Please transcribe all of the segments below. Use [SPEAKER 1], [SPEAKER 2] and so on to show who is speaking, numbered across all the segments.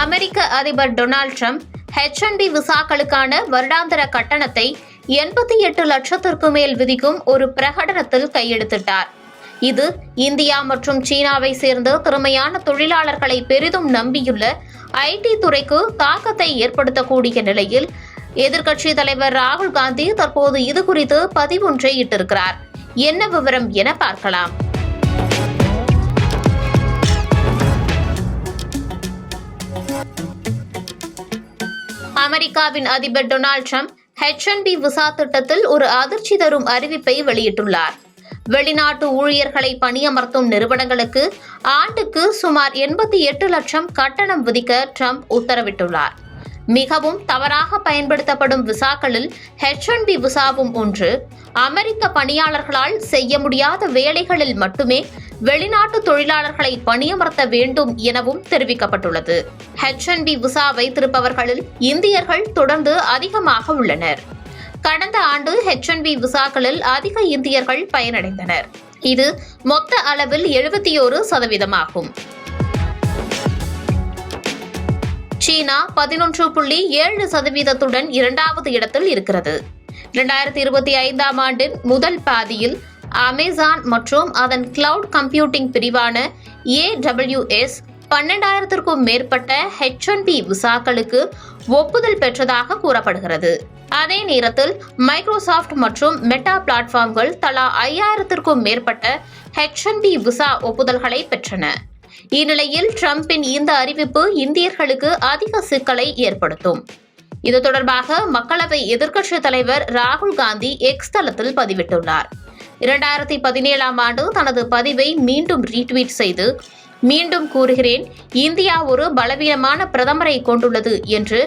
[SPEAKER 1] அமெரிக்க அதிபர் Donald Trump H one B விசாக்களுக்கான வருடாந்திர கட்டணத்தை எண்பத்தி எட்டு லட்சத்திற்கு மேல் விதிக்கும் ஒரு பிரகடனத்தில் கையெழுத்திட்டார். இது இந்தியா மற்றும் சீனாவை சேர்ந்த திறமையான தொழிலாளர்களை பெரிதும் நம்பியுள்ள ஐடி துறைக்கு தாக்கத்தை ஏற்படுத்தக்கூடிய நிலையில் எதிர்க்கட்சி தலைவர் ராகுல் காந்தி தற்போது இது குறித்து பதிவொன்றை இட்டிருக்கிறார். என்ன விவரம் என பார்க்கலாம். அமெரிக்காவின் அதிபர் Donald Trump H one B visa திட்டத்தில் ஒரு அதிர்ச்சி தரும் அறிவிப்பை வெளியிட்டுள்ளார். வெளிநாட்டு ஊழியர்களை பணியமர்த்தும் நிறுவனங்களுக்கு ஆண்டுக்கு சுமார் எண்பத்தி எட்டு லட்சம் கட்டணம் விதிக்க ட்ரம்ப் உத்தரவிட்டுள்ளார். மிகவும் தவறாக பயன்படுத்தப்படும் விசாக்களில் ஹெச் பி விசாவும் ஒன்று அமெரிக்க பணியாளர்களால் செய்ய முடியாத வேலைகளில் மட்டுமே வெளிநாட்டு தொழிலாளர்களை பணியமர்த்த வேண்டும் எனவும் தெரிவிக்கப்பட்டுள்ளது. ஹெச் ஒன் பி விசா வைத்திருப்பவர்களில் இந்தியர்கள் தொடர்ந்து அதிகமாக உள்ளனர். கடந்த ஆண்டு ஹெச் ஒன் பி விசாக்களில் அதிக இந்தியர்கள் பயனடைந்தனர். இது மொத்த அளவில் எழுபத்தி ஒரு சதவீதமாகும். சீனா பதினொன்று புள்ளி ஏழு சதவீதத்துடன் இரண்டாவது இடத்தில் இருக்கிறது. இரண்டாயிரத்தி இருபத்தி ஐந்தாம் ஆண்டின் முதல் பாதியில் அமேசான் மற்றும் அதன் கிளவுட் கம்ப்யூட்டிங் பிரிவான ஏடபிள்யூஎஸ் பன்னெண்டாயிரத்திற்கும் மேற்பட்ட ஹெச் ஒன் பி விசாக்களுக்கு ஒப்புதல் பெற்றதாக கூறப்படுகிறது. அதே நேரத்தில் மைக்ரோசாஃப்ட் மற்றும் மெட்டா பிளாட்ஃபார்ம்கள் தலா ஐயாயிரத்திற்கும் மேற்பட்ட ஹெச் ஒன் பி விசா ஒப்புதல்களை பெற்றன. இந்நிலையில் ட்ரம்பின் இந்த அறிவிப்பு இந்தியர்களுக்கு அதிக சிக்கலை ஏற்படுத்தும். இது தொடர்பாக மக்களவை எதிர்க்கட்சித் தலைவர் ராகுல் காந்தி எக்ஸ் தளத்தில் பதிவிட்டுள்ளார். இரண்டாயிரத்தி பதினேழாம் ஆண்டு தனது பதிவை மீண்டும் ரீட்வீட் செய்து மீண்டும் கூறுகிறேன் இந்தியா ஒரு பலவீனமான பிரதமரை கொண்டுள்ளது என்று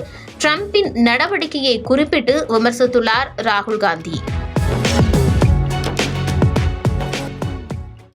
[SPEAKER 1] ட்ரம்பின் நடவடிக்கையை குறிப்பிட்டு விமர்சித்துள்ளார் ராகுல் காந்தி.